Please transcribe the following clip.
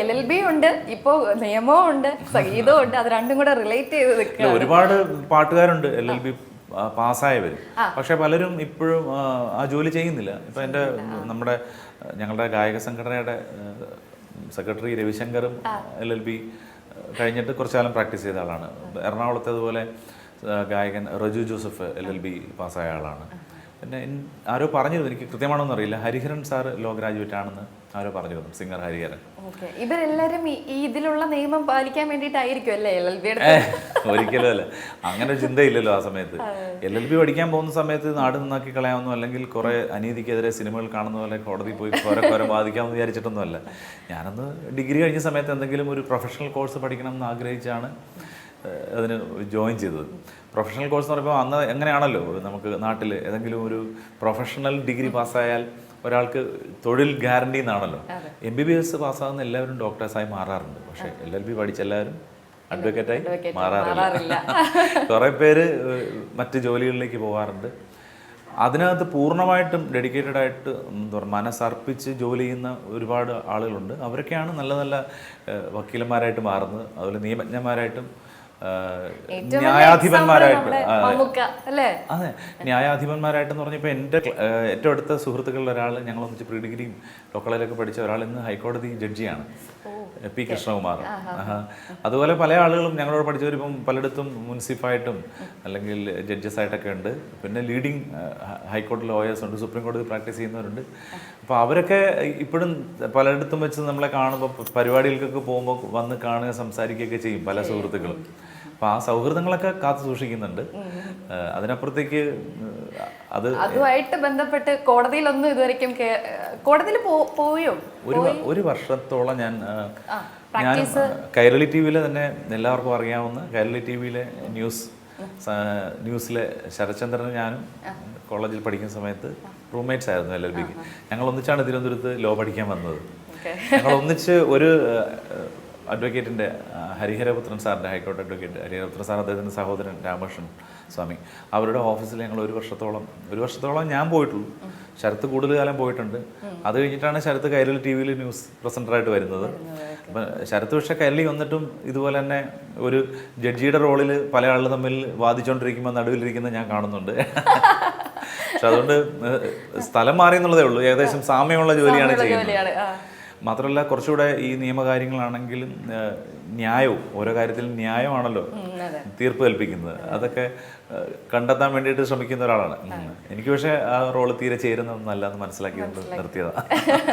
L L B ഉണ്ട് ഇപ്പോ നിയമവും ഉണ്ട് സംഗീതവും ഉണ്ട് അത് രണ്ടും കൂടെ റിലേറ്റ് ചെയ്ത് നിൽക്കുക ഒരുപാട് പാട്ടുകാരുണ്ട് എൽ എൽ ബി പാസ്സായവർ പക്ഷെ പലരും ഇപ്പോഴും ആ, ആ ജോലി ചെയ്യുന്നില്ല. ഇപ്പൊ എന്റെ നമ്മുടെ ഞങ്ങളുടെ ഗായക സംഘടനയുടെ സെക്രട്ടറി രവിശങ്കറും എൽ എൽ ബി കഴിഞ്ഞിട്ട് കുറച്ചു കാലം പ്രാക്ടീസ് ചെയ്ത ആളാണ്. എറണാകുളത്തെ അതുപോലെ ഗായകൻ Raju Joseph L L B പാസ്സായ ആളാണ്. പിന്നെ ആരോ പറഞ്ഞിരുന്നു എനിക്ക് കൃത്യമാണോ അറിയില്ല. ഹരിഹരൻ സാർ ലോ ഗ്രാജുവേറ്റ് ആണെന്ന് ആരോ പറഞ്ഞിരുന്നു സിംഗർ ഹരിഹരൻ. ഇവരെല്ലാരും ഇതിലുള്ള നിയമം പാലിക്കാൻ വേണ്ടിയിട്ടായിരിക്കും അല്ലേ എൽ എൽ ബി ഒരിക്കലും അല്ല. അങ്ങനെ ചിന്തയില്ലല്ലോ ആ സമയത്ത്. എൽ എൽ ബി പഠിക്കാൻ പോകുന്ന സമയത്ത് നാട് നന്നാക്കി കളയാമെന്നോ അല്ലെങ്കിൽ കുറെ അനീതിക്കെതിരെ സിനിമകൾ കാണുന്ന പോലെ കോടതി പോയി കുറെ കുറെ ബാധിക്കാമെന്ന് വിചാരിച്ചിട്ടൊന്നുമല്ല ഞാനന്ന് ഡിഗ്രി കഴിഞ്ഞ സമയത്ത് എന്തെങ്കിലും ഒരു പ്രൊഫഷണൽ കോഴ്സ് പഠിക്കണം എന്ന് ആഗ്രഹിച്ചാണ്. അതിന് ജോയിൻ ചെയ്തത്. പ്രൊഫഷണൽ കോഴ്സ് എന്ന് പറയുമ്പോൾ അന്ന് എങ്ങനെയാണല്ലോ? നമുക്ക് നാട്ടിൽ ഏതെങ്കിലും ഒരു പ്രൊഫഷണൽ ഡിഗ്രി പാസ്സായാൽ ഒരാൾക്ക് തൊഴിൽ ഗ്യാരണ്ടി എന്നാണല്ലോ. എം ബി ബി എസ് പാസ്സാകുന്ന എല്ലാവരും ഡോക്ടേഴ്സായി മാറാറുണ്ട്. പക്ഷേ എൽ എൽ ബി പഠിച്ച എല്ലാവരും അഡ്വക്കേറ്റായി മാറാറില്ല. കുറേ പേര് മറ്റ് ജോലികളിലേക്ക് പോകാറുണ്ട് അതിനകത്ത് പൂർണമായിട്ടും ഡെഡിക്കേറ്റഡ് ആയിട്ട് എന്താ പറയുക മനസ്സർപ്പിച്ച് ജോലി ചെയ്യുന്ന ഒരുപാട് ആളുകളുണ്ട്. അവരൊക്കെയാണ് നല്ല നല്ല വക്കീലന്മാരായിട്ട് മാറുന്നത്. അതുപോലെ നിയമജ്ഞന്മാരായിട്ടും ന്യായാധിപന്മാരായിട്ട് അതെ. ന്യായാധിപന്മാരായിട്ടെന്ന് പറഞ്ഞപ്പോൾ എന്റെ ഏറ്റവും അടുത്ത സുഹൃത്തുക്കളിൽ ഒരാൾ ഞങ്ങൾ ഒന്നിച്ച് പ്രീ ഡിഗ്രിയും ലോ കോളേജിലൊക്കെ പഠിച്ച ഒരാൾ ഇന്ന് ഹൈക്കോടതി ജഡ്ജിയാണ്. പി കൃഷ്ണകുമാർ. അതുപോലെ പല ആളുകളും ഞങ്ങളോട് പഠിച്ചവരിപ്പം പലയിടത്തും മുൻസിഫായിട്ടും അല്ലെങ്കിൽ ജഡ്ജസ് ആയിട്ടൊക്കെ ഉണ്ട്. പിന്നെ ലീഡിങ് ഹൈക്കോടതി ലോയേഴ്സ് ഉണ്ട് സുപ്രീം കോടതി പ്രാക്ടീസ് ചെയ്യുന്നവരുണ്ട്. അപ്പോൾ അവരൊക്കെ ഇപ്പോഴും പലയിടത്തും വെച്ച് നമ്മളെ കാണുമ്പോൾ പരിപാടികൾക്കൊക്കെ പോകുമ്പോൾ വന്ന് കാണുക സംസാരിക്കുകയൊക്കെ ചെയ്യും പല സുഹൃത്തുക്കളും. അപ്പോൾ ആ സൗഹൃദങ്ങളൊക്കെ കാത്തു സൂക്ഷിക്കുന്നുണ്ട്. അതിനപ്പുറത്തേക്ക് അത് അതുമായിട്ട് ബന്ധപ്പെട്ട് കോടതിയിലൊന്നും ഇതുവരെയും കോടതിയിൽ പോയോ. ഒരു ഒരു വർഷത്തോളം ഞാൻ ഞാൻ കൈരളി ടി വിയിലെ തന്നെ എല്ലാവർക്കും അറിയാവുന്ന കൈരളി ടി വിയിലെ ന്യൂസ് ന്യൂസിലെ ശരത്ചന്ദ്രൻ ഞാനും കോളേജിൽ പഠിക്കുന്ന സമയത്ത് റൂംമേറ്റ്സ് ആയിരുന്നു എൽ എൽ ബിക്ക്. ഞങ്ങൾ ഒന്നിച്ചാണ് തിരുവനന്തപുരത്ത് ലോ പഠിക്കാൻ വന്നത്. ഞങ്ങൾ ഒന്നിച്ച് ഒരു അഡ്വക്കേറ്റിന്റെ ഹരിഹരപുത്രൻ സാറിന്റെ ഹൈക്കോടതി അഡ്വക്കേറ്റ് ഹരിഹരപുത്രൻ സാർ അദ്ദേഹത്തിന്റെ സഹോദരൻ രാമകൃഷ്ണൻ സ്വാമി. അവരുടെ ഓഫീസിൽ ഞങ്ങൾ ഒരു വർഷത്തോളം ഒരു വർഷത്തോളം ഞാൻ പോയിട്ടുള്ളൂ. ശരത്ത് കൂടുതൽ കാലം പോയിട്ടുണ്ട്. അത് കഴിഞ്ഞിട്ടാണ് ശരത്ത് കൈരളി ടി വിയിൽ ന്യൂസ് പ്രസന്ററായിട്ട് വരുന്നത്. അപ്പം ശരത്ത് പക്ഷേ കൈരളി വന്നിട്ടും ഇതുപോലെ തന്നെ ഒരു ജഡ്ജിയുടെ റോളിൽ പല ആളുകൾ തമ്മിൽ വാദിച്ചുകൊണ്ടിരിക്കുമ്പോൾ നടുവിലിരിക്കുന്നത് ഞാൻ കാണുന്നുണ്ട്. പക്ഷെ അതുകൊണ്ട് സ്ഥലം മാറി എന്നുള്ളതേ ഉള്ളൂ. ഏകദേശം സാമ്യമുള്ള ജോലിയാണ് ചെയ്യുന്നത്. മാത്രമല്ല കുറച്ചുകൂടെ ഈ നിയമകാര്യങ്ങളാണെങ്കിലും ന്യായവും ഓരോ കാര്യത്തിലും ന്യായമാണല്ലോ. തീർപ്പ് കൽപ്പിക്കുന്നത്. അതൊക്കെ കണ്ടെത്താൻ വേണ്ടിയിട്ട് ശ്രമിക്കുന്ന ഒരാളാണ്. എനിക്ക് പക്ഷേ ആ റോൾ തീരെ ചേരുന്നതൊന്നല്ല എന്ന് മനസ്സിലാക്കി. നിർത്തിയതാണ്